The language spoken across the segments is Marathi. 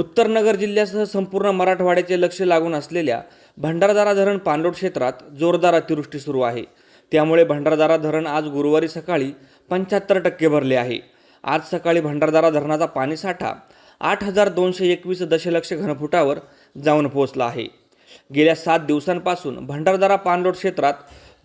उत्तरनगर जिल्ह्यासह संपूर्ण मराठवाड्याचे लक्ष लागून असलेल्या भंडारदारा धरण पाणलोट क्षेत्रात जोरदार अतिवृष्टी सुरू आहे. त्यामुळे भंडारदारा धरण आज गुरुवारी सकाळी पंच्याहत्तर टक्के भरले आहे. आज सकाळी भंडारदारा धरणाचा पाणीसाठा आठ हजार दोनशे एकवीस दशलक्ष घनफुटावर जाऊन पोहोचला आहे. गेल्या सात दिवसांपासून भंडारदारा पाणलोट क्षेत्रात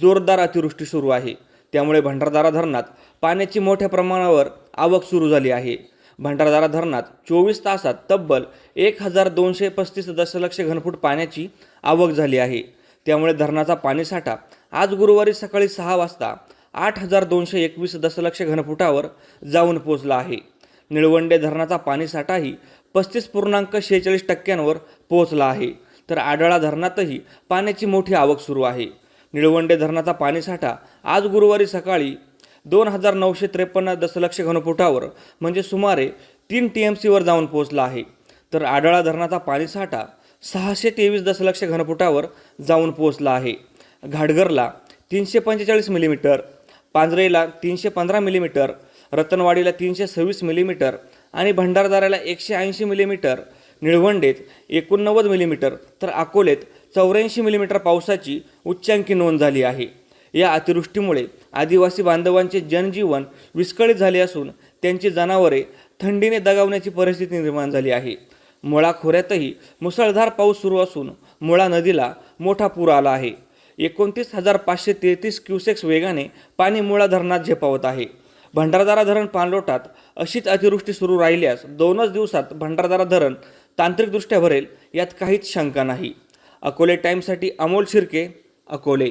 जोरदार अतिवृष्टी सुरू आहे. त्यामुळे भंडारदारा धरणात पाण्याची मोठ्या प्रमाणावर आवक सुरू झाली आहे. भंडारदारा धरणात चोवीस तासात तब्बल एक हजार दोनशे पस्तीस दशलक्ष घनफूट पाण्याची आवक झाली आहे. त्यामुळे धरणाचा पाणीसाठा आज गुरुवारी सकाळी सहा वाजता आठ हजार दोनशे एकवीस दशलक्ष घनफुटावर जाऊन पोचला आहे. निळवंडे धरणाचा पाणीसाठाही पस्तीस पूर्णांक शेहेचाळीस टक्क्यांवर पोहोचला आहे. तर आडळा धरणातही पाण्याची मोठी आवक सुरू आहे. निळवंडे धरणाचा पाणीसाठा आज गुरुवारी सकाळी दोन हजार नऊशे त्रेपन्न दशलक्ष घनफुटावर म्हणजे सुमारे तीन टी एम सीवर जाऊन पोहोचला आहे. तर आडळा धरणाचा पाणीसाठा सहाशे तेवीस दशलक्ष घनफुटावर जाऊन पोहोचला आहे. घाटघरला तीनशे पंचेचाळीस मिलीमीटर पांजरेला तीनशे पंधरा मिलीमीटर रतनवाडीला तीनशे सव्वीस मिलीमीटर आणि भंडारदाऱ्याला एकशे ऐंशी मिलीमीटर निळवंडेत एकोणनव्वद मिलीमीटर तर अकोलेत चौऱ्याऐंशी मिलीमीटर पावसाची उच्चांकी नोंद झाली आहे. या अतिवृष्टीमुळे आदिवासी बांधवांचे जनजीवन विस्कळीत झाले असून त्यांची जनावरे थंडीने दगावण्याची परिस्थिती निर्माण झाली आहे. मुळा खोऱ्यातही मुसळधार पाऊस सुरू असून मुळा नदीला मोठा पूर आला आहे. एकोणतीस हजार पाचशे तेहतीस क्युसेक्स वेगाने पाणी मुळा धरणात झेपावत आहे. भंडारदारा धरण पाणलोटात अशीच अतिवृष्टी सुरू राहिल्यास दोनच दिवसात भंडारदारा धरण तांत्रिकदृष्ट्या भरेल यात काहीच शंका नाही. अकोले टाईमसाठी अमोल शिर्के अकोले.